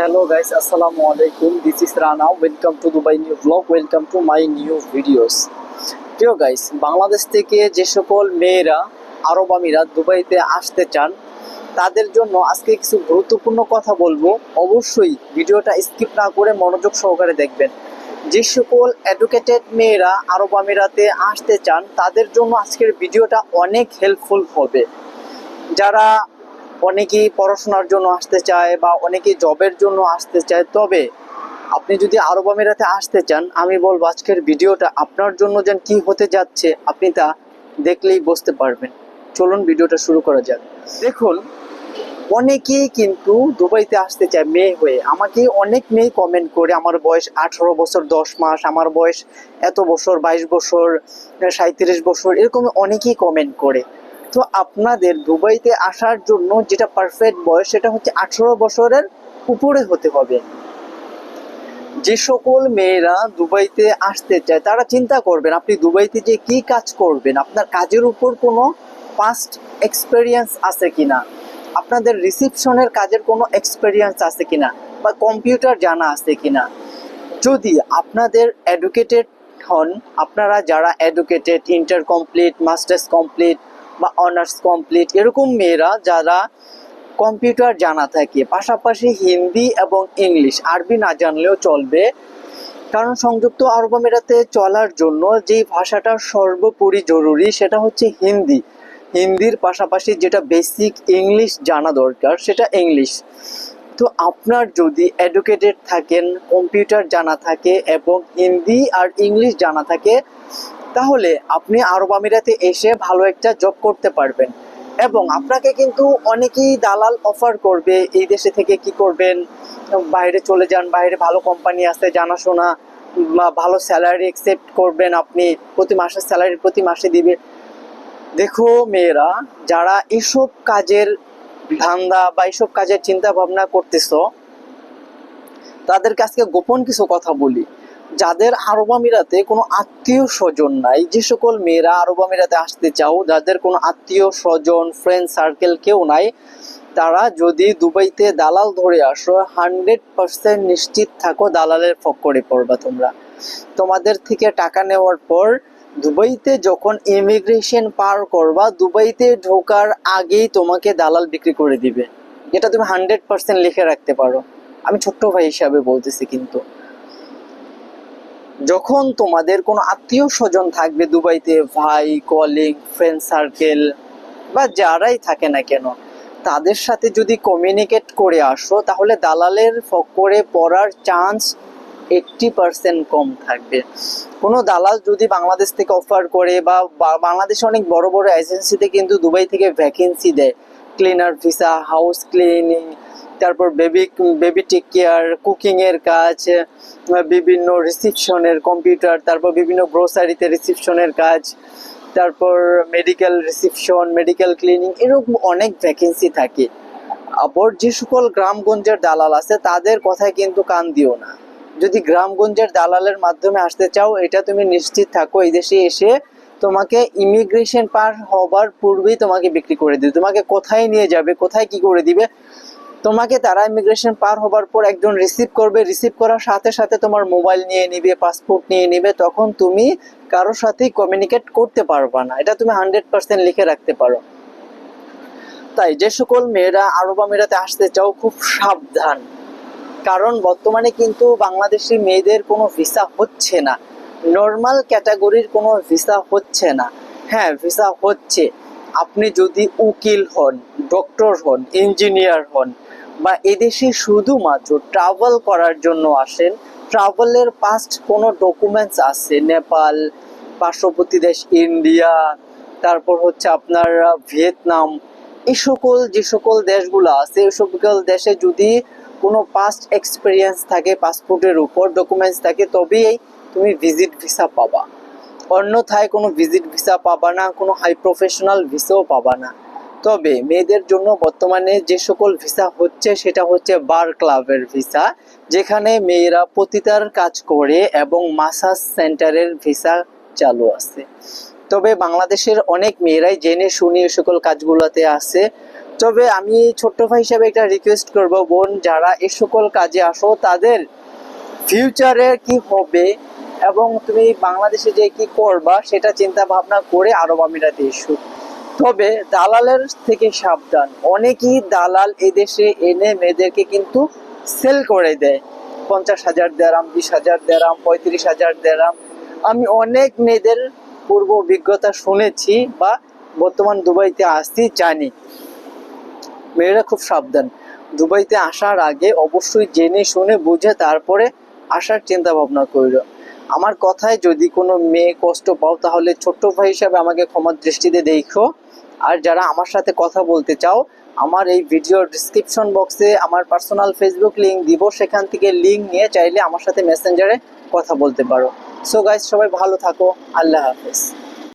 Hello guys আসসালামু আলাইকুম This is Rana. Welcome to Dubai new vlog. Welcome to my new videos. প্রিয় guys Bangladesh থেকে যে সকল মেয়েরা আরব আমিরাত দুবাইতে আসতে চান, তাদের জন্য আজকে কিছু গুরুত্বপূর্ণ কথা বলব অবশ্যই ভিডিওটা স্কিপ না করে মনোযোগ সহকারে দেখবেন যে সকল এডুকেটেড মেয়েরা আরব আমিরাতে আসতে চান, তাদের জন্য আজকের ভিডিওটা অনেক হেল্পফুল হবে যারা অনেকেই পড়াশোনার জন্য আসতে চায় বা অনেকেই জবের জন্য আসতে চায়। তবে আপনি যদি আরব আমিরাতে আসতে চান, আমি বলব আজকের ভিডিওটা আপনার জন্য যেন কি হতে যাচ্ছে, আপনি তা দেখলেই বুঝতে পারবেন। চলুন ভিডিওটা শুরু করা যাক। দেখুন, অনেকেই কিন্তু দুবাইতে আসতে চায় মেয়ে হয়ে। আমাকে অনেক মেয়ে কমেন্ট করে, আমার বয়স আঠারো বছর, দশ মাস, আমার বয়স এত বছর, বাইশ বছর সাঁত্রিশ বছর, এরকম অনেকেই কমেন্ট করে। তো আপনাদের দুবাইতে আসার জন্য যেটা পারফেক্ট বয়স, সেটা হচ্ছে আঠারো বছরের উপরে হতে হবে। যে সকল মেয়েরা দুবাইতে আসতে চায়, তারা চিন্তা করবেন, আপনি দুবাইতে যে কি কাজ করবেন? আপনার কাজের উপর কোনো পাস্ট এক্সপেরিয়েন্স আছে কিনা? আপনাদের রিসিপশনের কাজের কোনো এক্সপেরিয়েন্স আছে কিনা? বা কম্পিউটার জানা আছে কিনা? যদি আপনাদের এডুকেটেড হন, আপনারা যারা educated inter complete masters complete বা অনার্স কমপ্লিট এরকম মেয়েরা যারা কম্পিউটার জানা থাকে, পাশাপাশি হিন্দি এবং ইংলিশ, আরবি না জানলেও চলবে। কারণ সংযুক্ত আরব আমিরাতে চলার জন্য যেই ভাষাটা সর্বোপরি জরুরি সেটা হচ্ছে হিন্দি। হিন্দির পাশাপাশি যেটা বেসিক ইংলিশ জানা দরকার সেটা ইংলিশ তো আপনার যদি এডুকেটেড থাকেন কম্পিউটার জানা থাকে এবং হিন্দি আর ইংলিশ জানা থাকে তাহলে আপনি আরব আমিরাতে এসে ভালো একটা জব করতে পারবেন। এবং আপনাকে কিন্তু অনেকেই দালাল অফার করবে, এই দেশে থেকে কি করবেন? বাইরে চলে যান, বাইরে ভালো কোম্পানি আছে, জানাশোনা ভালো স্যালারি একসেপ্ট করবেন আপনি, প্রতি মাসের স্যালারি প্রতি মাসে দিবে। দেখো মেয়েরা, যারা এসব কাজের ধান্দা বা এইসব কাজের চিন্তা ভাবনা করতেছো, তাদেরকে আজকে গোপন কিছু কথা বলি। যাদের আরব আমিরাতে কোনো আত্মীয় স্বজন নাই, যে সকল মেয়েরা আরব আমিরাতে আসতে চাও, যাদের কোনো আত্মীয় স্বজন ফ্রেন্ড সার্কেল কেউ নাই, তারা যদি দুবাইতে দালাল ধরে আসো হান্ড্রেড পার্সেন্ট নিশ্চিত থাকো দালালের ফক্করে পড়বা তোমরা। তোমাদের থেকে টাকা নেওয়ার পর দুবাইতে যখন ইমিগ্রেশন পার করবা, দুবাইতে ঢোকার আগেই তোমাকে দালাল বিক্রি করে দিবে। এটা তুমি হান্ড্রেড পার্সেন্ট লিখে রাখতে পারো। আমি ছোট্ট ভাই হিসাবে বলতেছি কিন্তু। যখন তোমাদের কোনো আত্মীয় স্বজন থাকবে, দুবাইতে ভাই কলিগ ফ্রেন্ড সার্কেল বা যারাই থাকে না কেন, তাদের সাথে যদি কমিউনিকেট করে আসো, তাহলে দালালের ফক্করে পড়ার চান্স এইটটি পার্সেন্ট কম থাকবে। কোনো দালাল যদি বাংলাদেশ থেকে অফার করে বা- বাংলাদেশে অনেক বড় বড় এজেন্সিতে কিন্তু দুবাই থেকে ভ্যাকেন্সি দেয়। ক্লিনার ভিসা হাউস ক্লিনিং তারপর বেবি বেবি টেক কেয়ার কুকিংয়ের কাজ, বিভিন্ন রিসিপশনের কম্পিউটার তারপর বিভিন্ন গ্রোসারিতে রিসিপশনের কাজ, তারপর মেডিকেল রিসিপশন মেডিকেল ক্লিনিং এরকম অনেক ভ্যাকেন্সি থাকে। আবার যে সকল গ্রামগঞ্জের দালাল আছে, তাদের কথায় কিন্তু কান দিও না। যদি গ্রামগঞ্জের দালালের মাধ্যমে আসতে চাও, এটা তুমি নিশ্চিত থাকো, এই দেশে এসে তোমাকে ইমিগ্রেশন পার হবার পূর্বেই তোমাকে বিক্রি করে দিবে। তোমাকে কোথায় নিয়ে যাবে, কোথায় কি করে দিবে তোমাকে তারা ইমিগ্রেশন পার হবার পর একজন রিসিভ করবে। রিসিভ করার সাথে সাথে তোমার মোবাইল নিয়ে নিবে পাসপোর্ট নিয়ে নিবে, তখন তুমি কারোর সাথেই কমিউনিকেট করতে পারবা না। এটা তুমি হান্ড্রেড পার্সেন্ট লিখে রাখতে পারো। তাই যে সকল মেয়েরা আরব আমিরাতে আসতে চাও, খুব সাবধান। কারণ বর্তমানে কিন্তু বাংলাদেশি মেয়েদের কোনো ভিসা হচ্ছে না। নর্মাল ক্যাটাগরির কোনো ভিসা হচ্ছে না। হ্যাঁ ভিসা হচ্ছে। আপনি যদি উকিল হন, ডক্টর হন, ইঞ্জিনিয়ার হন, বা এদেশে শুধুমাত্র ট্রাভেল করার জন্য আসেন ট্রাভেলের পাস্ট কোনো ডকুমেন্টস আছে? নেপাল, পার্শ্ববর্তী দেশ ইন্ডিয়া, তারপর হচ্ছে আপনার ভিয়েতনাম, এই সকল যে সকল দেশগুলো আছে, এই সকল দেশে যদি কোনো পাস্ট এক্সপিরিয়েন্স থাকে পাসপোর্টের উপর ডকুমেন্টস থাকে, তবেই তুমি ভিজিট ভিসা পাবা। অন্যথায় কোনো ভিজিট ভিসা পাবা না, কোনো হাই প্রফেশনাল ভিসাও পাবা না। তবে মেয়েদের জন্য বর্তমানে যে সকল ভিসা হচ্ছে, সেটা হচ্ছে বার ক্লাবের ভিসা যেখানে মেয়েরা পতিতার কাজ করে এবং মাসাজ সেন্টারের ভিসা চালু আছে। তবে বাংলাদেশের অনেক মেয়েরাই জেনে শুনে এ সকল কাজগুলোতে আছে। তবে আমি ছোট্ট ভাই হিসাবে একটা রিকোয়েস্ট করব, বোন, যারা এ সকল কাজে আসো, তাদের ফিউচারে কি হবে এবং তুমি বাংলাদেশে যে কি করবা সেটা চিন্তা ভাবনা করে আরব আমিরাতে এসো। তবে দালালের থেকে সাবধান। অনেকই দালাল এদেশে এনে মেয়েদেরকে কিন্তু সেল করে দেয়। পঞ্চাশ হাজার দেরাম, বিশ হাজার দেরাম, পঁয়ত্রিশ হাজার দেরাম। আমি অনেক মেয়েদের পূর্ব অভিজ্ঞতা শুনেছি বা বর্তমান দুবাইতে আসছি জানি। মেয়েরা খুব সাবধান। দুবাইতে আসার আগে অবশ্যই জেনে শুনে বুঝে তারপরে আসার চিন্তা ভাবনা করো। আমার কথায় যদি কোনো মেয়ে কষ্ট পাও, তাহলে ছোট্ট ভাই হিসাবে আমাকে ক্ষমার দৃষ্টিতে দেখো। আর যারা আমার সাথে কথা বলতে চাও, আমার এই ভিডিওর ডিসক্রিপশন বক্সে আমার পার্সোনাল ফেসবুক লিঙ্ক দিব। সেখান থেকে লিঙ্ক নিয়ে চাইলে আমার সাথে মেসেঞ্জারে কথা বলতে পারো। সো গাইজ সবাই ভালো থাকো। আল্লাহ হাফেজ।